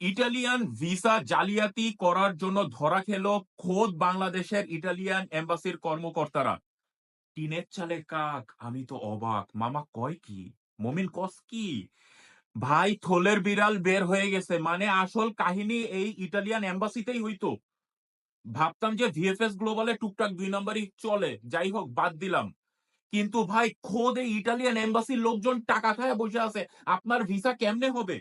Italian visa জালিয়াতি করার জন্য ধরা খেলো খোদ বাংলাদেশের ইটালিয়ান এম্বাসির কর্মকর্তারা। টিনের চালে কাক, আমি তো অবাক। মামা কয় কি? মমিন কস কি? ভাই, থলের বিড়াল বের হয়ে গেছে। মানে আসল কাহিনী এই ইটালিয়ান এম্বাসিতেই হইতো। ভাবতাম যে ভিএফএস গ্লোবালে টুকটাক দুই নম্বরই চলে। যাই হোক, বাদ দিলাম। কিন্তু ভাই, খোদ এই ইটালিয়ান এম্বাসির লোকজন টাকা খায় বসে আছে। আপনার ভিসা কেমনে হবে?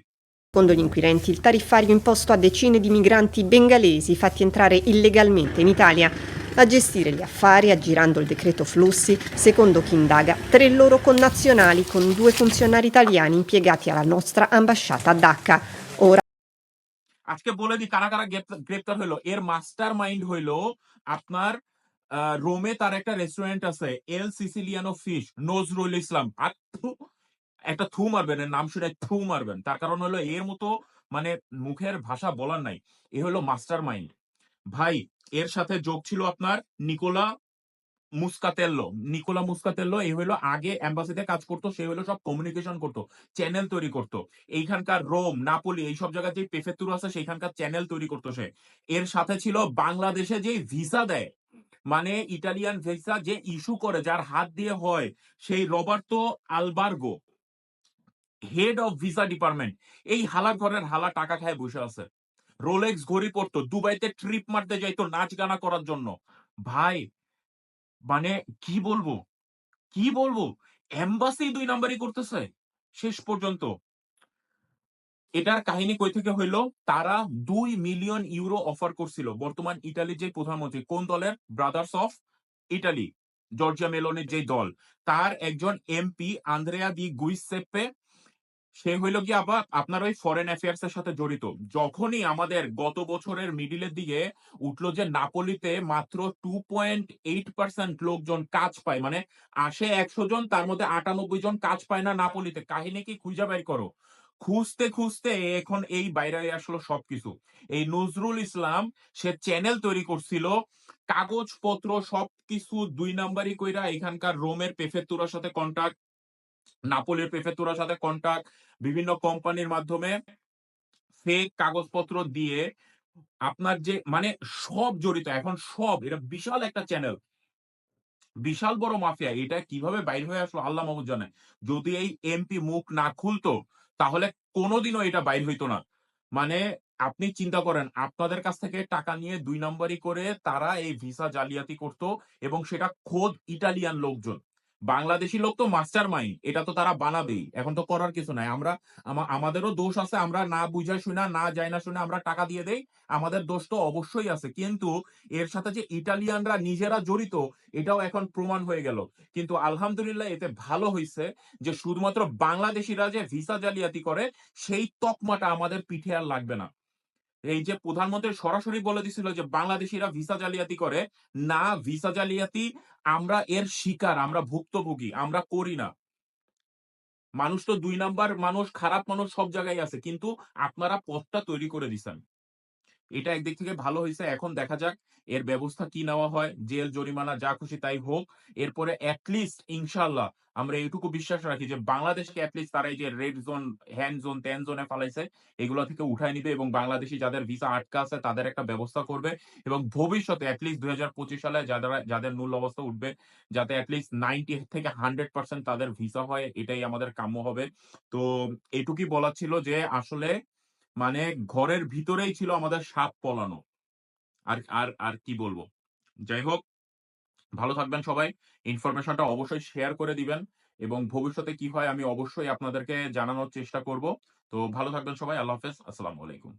Secondo gli inquirenti, il tariffario imposto a decine di migranti bengalesi fatti entrare illegalmente in Italia a gestire gli affari aggirando il decreto flussi, secondo chi indaga, tre loro connazionali con due funzionari italiani impiegati alla nostra ambasciata a Dhaka. Ora আজকে বলে দি কারা কারা গ্রেপ্তার গ্রেপ্তার হইলো এর master mind হইলো আপনার আহ, রোমে তার একটা রেস্টুরেন্ট আছে এল সিসিলিয়ানো ফিশ নজরুল ইসলাম আর থু, একটা থু মারবেন, এর নাম শুনে থু মারবেন। তার কারণ হলো এর মতো মানে মুখের ভাষা বলার নাই। এ হলো মাস্টার মাইন্ড ভাই, এর সাথে যোগ ছিল আপনার নিকোলা মুস্কাতেল্লো। নিকোলা মুস্কাতেল্লো এই হলো আগে এম্বাসিতে কাজ করতো, সে হলো সব কমিউনিকেশন করতো চ্যানেল তৈরি করতো। এইখানকার রোম, নাপোলি, এইসব জায়গায় যে পেফেতুর আছে, সেইখানকার চ্যানেল তৈরি করতো সে। এর সাথে ছিল বাংলাদেশে যে ভিসা দেয় মানে ইটালিয়ান ভিসা যে ইস্যু করে, যার হাত দিয়ে হয়, সেই Roberto Albergo. Head of visa department এই হালা ঘরের হালা টাকা খায় বসে আছে। রোলেক্স ঘড়ি পড়তো দুবাইতে ট্রিপ মারতে যাইতো নাচ গানা করার জন্য। ভাই মানে কি বলব? কি বলব? এম্বাসি দুই নাম্বারই করতেছে, শেষ পর্যন্ত। এটার কাহিনী কই থেকে হইল? তারা দুই মিলিয়ন ইউরো অফার করছিল। বর্তমান ইটালির যে প্রধানমন্ত্রী, কোন দলের? ব্রাদার্স অফ ইটালি জর্জিয়া মেলনের যে দল। তার একজন এমপি আন্দ্রেয়া দি গুইসেপ্পে সে হইল কি আবার আপনার ওই ফরেন অ্যাফেয়ার্স এর সাথে জড়িত। যখনই আমাদের গত বছরের মিডিলের দিকে উঠল যে নাপোলিতে মাত্র টু পয়েন্ট এইট পার্সেন্ট লোকজন কাজ পায় মানে আসে একশো জন, তার মধ্যে আটানব্বই জন কাজ পায় না নাপোলিতে। কাহিনী কি খুঁজে বের করো? খুঁজতে খুঁজতে এখন এই বাইরে আসলো সবকিছু। এই নজরুল ইসলাম, সে চ্যানেল তৈরি করছিল, কাগজপত্র সবকিছু দুই নাম্বারই কইরা এখানকার রোমের পেফেতুরার সাথে কন্টাক্ট নাপোলির প্রেফেতুরার সাথে কন্টাক্ট বিভিন্ন কোম্পানির মাধ্যমে ফেক কাগজপত্র দিয়ে আপনার যে মানে সব জড়িত, এখন সব, এটা বিশাল একটা চ্যানেল বিশাল বড় মাফিয়া এটা কীভাবে বাইর হয়ে আসলো আল্লাহ মাহমুদ জানে। যদি এই এমপি মুখ না খুলতো, তাহলে কোনোদিনও এটা বাইর হইতো না। মানে আপনি চিন্তা করেন, আপনাদের কাছ থেকে টাকা নিয়ে দুই নম্বরই করে তারা এই ভিসা জালিয়াতি করত এবং সেটা খোদ ইটালিয়ান লোকজন। বাংলাদেশি লোক তো মাস্টার মাইন্ড এটা তো তারা বানাবেই। এখন তো করার কিছু নাই। আমরা আমাদেরও দোষ আছে, আমরা না বুঝা শুনা, না যাই না শুনে, আমরা টাকা দিয়ে দেই, আমাদের দোষ তো অবশ্যই আছে। কিন্তু এর সাথে যে ইটালিয়ানরা নিজেরা জড়িত, এটাও এখন প্রমাণ হয়ে গেল। কিন্তু আলহামদুলিল্লাহ এতে ভালো হয়েছে যে শুধুমাত্র বাংলাদেশিরা যে ভিসা জালিয়াতি করে, সেই তকমাটা আমাদের পিঠে আর লাগবে না। এই যে প্রধানমন্ত্রী সরাসরি বলে দিছিল যে বাংলাদেশিরা ভিসা জালিয়াতি করে, না, ভিসা জালিয়াতি আমরা এর শিকার, আমরা ভুক্তভোগী, আমরা করি না। মানুষ তো দুই নাম্বার মানুষ, খারাপ মানুষ সব জায়গায় আছে, কিন্তু আপনারা পথটা তৈরি করে দিছেন। এটা একদিক থেকে ভালো হয়েছে এখন দেখা যাক এর ব্যবস্থা কি নেওয়া হয়। জেল, জরিমানা, যা খুশি তাই হোক। এরপরে অ্যাটলিস্ট ইনশাল্লাহ আমরা এইটুকু বিশ্বাস রাখি যে বাংলাদেশকে অ্যাটলিস্ট তারা এই যে রেড জোন হ্যান্ড জোন ত্যান জোনে ফালাইছে, এগুলো থেকে উঠায় নিবে এবং বাংলাদেশি যাদের ভিসা আটকা আছে তাদের একটা ব্যবস্থা করবে এবং ভবিষ্যতে অ্যাটলিস্ট দুই হাজার পঁচিশ সালে যাদের যাদের মূল অবস্থা উঠবে, যাতে অ্যাটলিস্ট নাইনটি থেকে হান্ড্রেড পার্সেন্ট তাদের ভিসা হয়, এটাই আমাদের কাম্য হবে। তো এটুকুই বলা ছিল যে আসলে মানে ঘরের ভিতরেই ছিল আমাদের সাপ পলানো। আর আর আর কি বলব? যাই হোক, ভালো থাকবেন সবাই। ইনফরমেশনটা অবশ্যই শেয়ার করে দিবেন এবং ভবিষ্যতে কি হয় আমি অবশ্যই আপনাদেরকে জানানোর চেষ্টা করব। তো ভালো থাকবেন সবাই, আল্লাহ হাফেজ, আসসালামু আলাইকুম।